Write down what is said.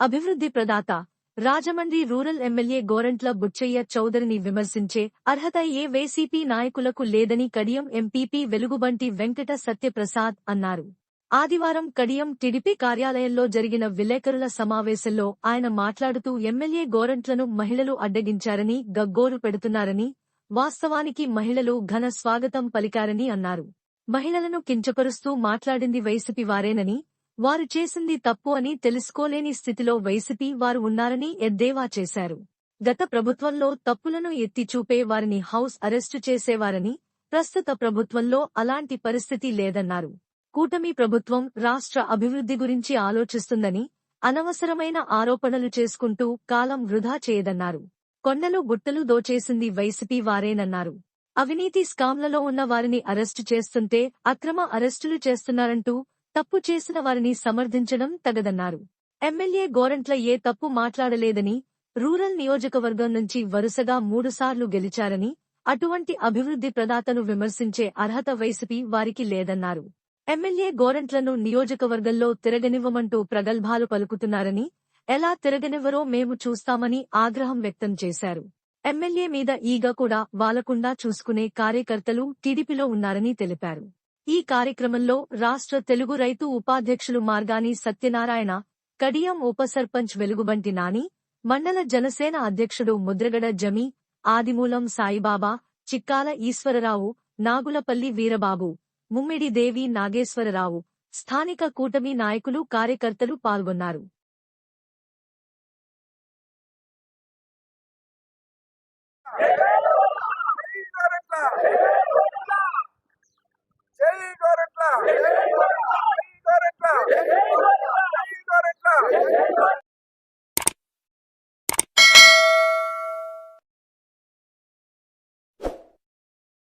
అభివృద్ధి ప్రదాత Rajahmundry rural MLA Gorantla Butchaiah చౌదరిని విమర్శించే అర్హత ఏ వైసీపీ నాయకులకు లేదని కడియం ఎంపీపీ వెలుగుబంటి వెంకట సత్యప్రసాద్ అన్నారు. ఆదివారం కడియం టిడిపి కార్యాలయంలో జరిగిన విలేకరుల సమావేశంలో ఆయన మాట్లాడుతూ ఎమ్మెల్యే గోరంట్లను మహిళలు అడ్డగించారని గగ్గోలు పెడుతున్నారని వాస్తవానికి మహిళలు ఘన స్వాగతం పలికారని అన్నారు. మహిళలను కించపరుస్తూ మాట్లాడింది వైసీపీ వారేనని వారు చేసింది తప్పు అని తెలుసుకోలేని స్థితిలో వైసీపీ వారు ఉన్నారని ఎద్దేవా చేశారు. గత ప్రభుత్వంలో తప్పులను ఎత్తి చూపే వారిని హౌస్ అరెస్టు చేసేవారని ప్రస్తుత ప్రభుత్వంలో అలాంటి పరిస్థితి లేదన్నారు. కూటమి ప్రభుత్వం రాష్ట్ర అభివృద్ధి గురించి ఆలోచిస్తుందని అనవసరమైన ఆరోపణలు చేసుకుంటూ కాలం వృధా చేయదన్నారు. కొండలు గుట్టలు దోచేసింది వైసీపీ వారేనన్నారు. అవినీతి స్కామ్లలో ఉన్న వారిని అరెస్టు చేస్తుంటే అక్రమ అరెస్టులు చేస్తున్నారంటూ తప్పు చేసిన వారిని సమర్థించడం తగదన్నారు. ఎమ్మెల్యే గోరంట్ల ఏ తప్పు మాట్లాడలేదని రూరల్ నియోజకవర్గం నుంచి వరుసగా మూడుసార్లు గెలిచారని అటువంటి అభివృద్ధి ప్రదాతను విమర్శించే అర్హత వైసీపీ వారికి లేదన్నారు. ఎమ్మెల్యే గోరంట్లను నియోజకవర్గంలో తిరగనివ్వమంటూ ప్రగల్భాలు పలుకుతున్నారని ఎలా తిరగనివ్వరో మేము చూస్తామని ఆగ్రహం వ్యక్తం చేశారు. ఎమ్మెల్యే మీద ఈగ కూడా వాలకుండా చూసుకునే కార్యకర్తలు టీడీపీలో ఉన్నారని తెలిపారు. ఈ కార్యక్రమంలో రాష్ట్ర తెలుగు రైతు ఉపాధ్యక్షులు మార్గాని సత్యనారాయణ కడియం ఉప సర్పంచ్ వెలుగుబంటి నాని మండల జనసేన అధ్యక్షుడు ముద్రగడ జమి ఆదిమూలం సాయిబాబా చిక్కాల ఈశ్వరరావు నాగులపల్లి వీరబాబు ముమ్మిడి దేవి నాగేశ్వరరావు స్థానిక కూటమి నాయకులు కార్యకర్తలు పాల్గొన్నారు. జై గోరట్ల